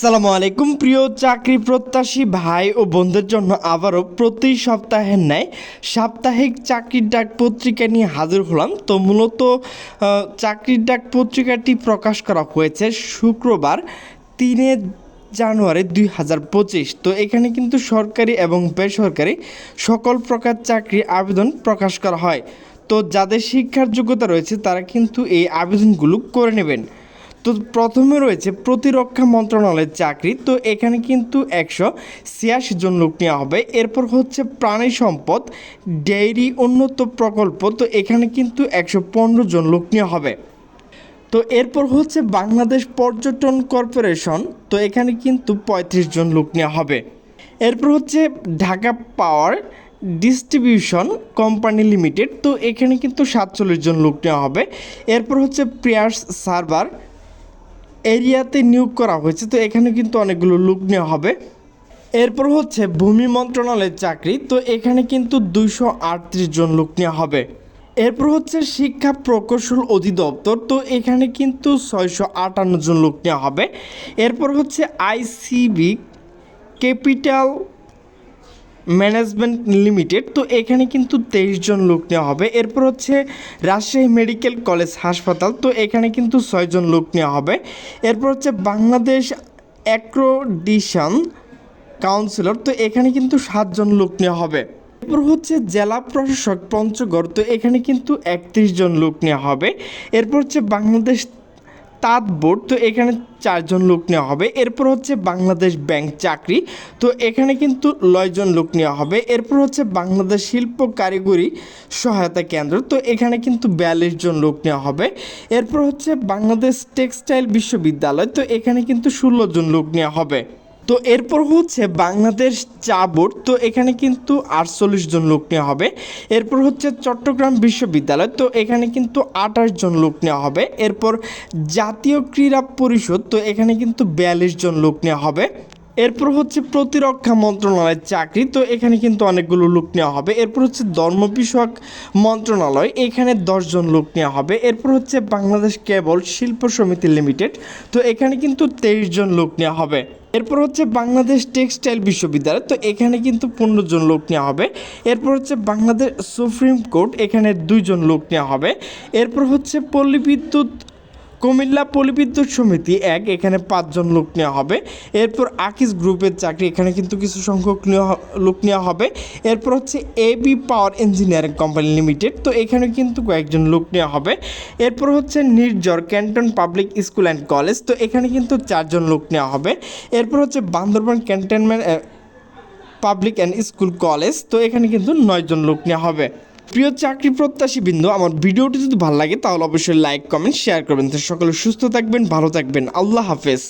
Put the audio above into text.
আসসালামু আলাইকুম। প্রিয় চাকরি প্রত্যাশী ভাই ও বোনদের জন্য আবারও প্রতি সপ্তাহের ন্যায় সাপ্তাহিক চাকরির ডাক পত্রিকা নিয়ে হাজির হলাম। তো মূলত চাকরির ডাক পত্রিকাটি প্রকাশ করা হয়েছে শুক্রবার তিনে জানুয়ারি দুই হাজার পঁচিশ। তো এখানে কিন্তু সরকারি এবং বেসরকারি সকল প্রকার চাকরি আবেদন প্রকাশ করা হয়। তো যাদের শিক্ষার যোগ্যতা রয়েছে, তারা কিন্তু এই আবেদনগুলো করে নেবেন। তো প্রথমে রয়েছে প্রতিরক্ষা মন্ত্রণালয়ের চাকরি, তো এখানে কিন্তু একশো ছিয়াশি জন লোক নেওয়া হবে। এরপর হচ্ছে প্রাণী সম্পদ, ডেইরি উন্নত প্রকল্প, তো এখানে কিন্তু একশো পনেরো জন লোক নেওয়া হবে। তো এরপর হচ্ছে বাংলাদেশ পর্যটন কর্পোরেশন, তো এখানে কিন্তু পঁয়ত্রিশ জন লোক নেওয়া হবে। এরপর হচ্ছে Dhaka power distribution company limited, তো এখানে কিন্তু সাতচল্লিশ জন লোক নেওয়া হবে। এরপর হচ্ছে প্রেয়ার্স সার্ভার এরিয়াতে নিয়োগ করা হয়েছে, তো এখানে কিন্তু অনেকগুলো লোক নেওয়া হবে। এরপর হচ্ছে ভূমি মন্ত্রণালয়ের চাকরি, তো এখানে কিন্তু দুইশো আটত্রিশ জন লোক নেওয়া হবে। এরপর হচ্ছে শিক্ষা প্রকৌশল অধিদপ্তর, তো এখানে কিন্তু ছয়শো আটান্ন জন লোক নেওয়া হবে। এরপর হচ্ছে আইসিবি, ক্যাপিটাল ম্যানেজমেন্ট লিমিটেড তো এখানে কিন্তু তেইশ জন লোক নেওয়া হবে। এরপর হচ্ছে রাজশাহী মেডিকেল কলেজ হাসপাতাল, তো এখানে কিন্তু ছয়জন লোক নেওয়া হবে। এরপর হচ্ছে বাংলাদেশ অ্যাক্রোডিশন কাউন্সিলর, তো এখানে কিন্তু সাতজন লোক নেওয়া হবে। এরপর হচ্ছে জেলা প্রশাসক পঞ্চগড়, তো এখানে কিন্তু একত্রিশ জন লোক নেওয়া হবে। এরপর হচ্ছে বাংলাদেশ তাঁত বোর্ড। তো এখানে চারজন লোক নেওয়া হবে। এরপর হচ্ছে বাংলাদেশ ব্যাংক চাকরি। তো এখানে কিন্তু নয়জন লোক নেওয়া হবে। এরপর হচ্ছে বাংলাদেশ শিল্প কারিগরি সহায়তা কেন্দ্র। তো এখানে কিন্তু বিয়াল্লিশ জন লোক নেওয়া হবে। এরপর হচ্ছে বাংলাদেশ টেক্সটাইল বিশ্ববিদ্যালয়। তো এখানে কিন্তু ষোলো জন লোক নেওয়া হবে। তো এরপর হচ্ছে বাংলাদেশ চা বোর্ড তো এখানে কিন্তু আটচল্লিশ জন লোক নেওয়া হবে। এরপর হচ্ছে চট্টগ্রাম বিশ্ববিদ্যালয়, তো এখানে কিন্তু আঠাশ জন লোক নেওয়া হবে। এরপর জাতীয় ক্রীড়া পরিষদ, তো এখানে কিন্তু বিয়াল্লিশ জন লোক নেওয়া হবে। এরপর হচ্ছে প্রতিরক্ষা মন্ত্রণালয়ের চাকরি, তো এখানে কিন্তু অনেকগুলো লোক নেওয়া হবে। এরপর হচ্ছে ধর্ম বিষয়ক মন্ত্রণালয়, এখানে দশজন লোক নেওয়া হবে। এরপর হচ্ছে বাংলাদেশ কেবল শিল্প সমিতি লিমিটেড, তো এখানে কিন্তু তেইশ জন লোক নেওয়া হবে। এরপর হচ্ছে বাংলাদেশ টেক্সটাইল বিশ্ববিদ্যালয়, তো এখানে কিন্তু পনেরো জন লোক নেওয়া হবে। এরপর হচ্ছে বাংলাদেশ সুপ্রিম কোর্ট, এখানে দুইজন লোক নেওয়া হবে। এরপর হচ্ছে পল্লী বিদ্যুৎ কুমিল্লা পলিবিদ্যুৎ সমিতি এক, এখানে পাঁচজন লোক নেওয়া হবে। এরপর আকিস গ্রুপের চাকরি, এখানে কিন্তু কিছু সংখ্যক লোক নেওয়া হবে। এরপর হচ্ছে A B power engineering company limited, তো এখানে কিন্তু কয়েকজন লোক নেওয়া হবে। এরপর হচ্ছে নির্জর Canton public school and college, তো এখানে কিন্তু চারজন লোক নেওয়া হবে। এরপর হচ্ছে Bandarban cantonment public and school college, তো এখানে কিন্তু নয়জন লোক নেওয়া হবে। প্রিয় চাকরি প্রত্যাশী বিন্দু, আমার ভিডিওটি যদি ভালো লাগে, তাহলে অবশ্যই লাইক কমেন্ট শেয়ার করবেন। তো সকলে সুস্থ থাকবেন, ভালো থাকবেন। আল্লাহ হাফেজ।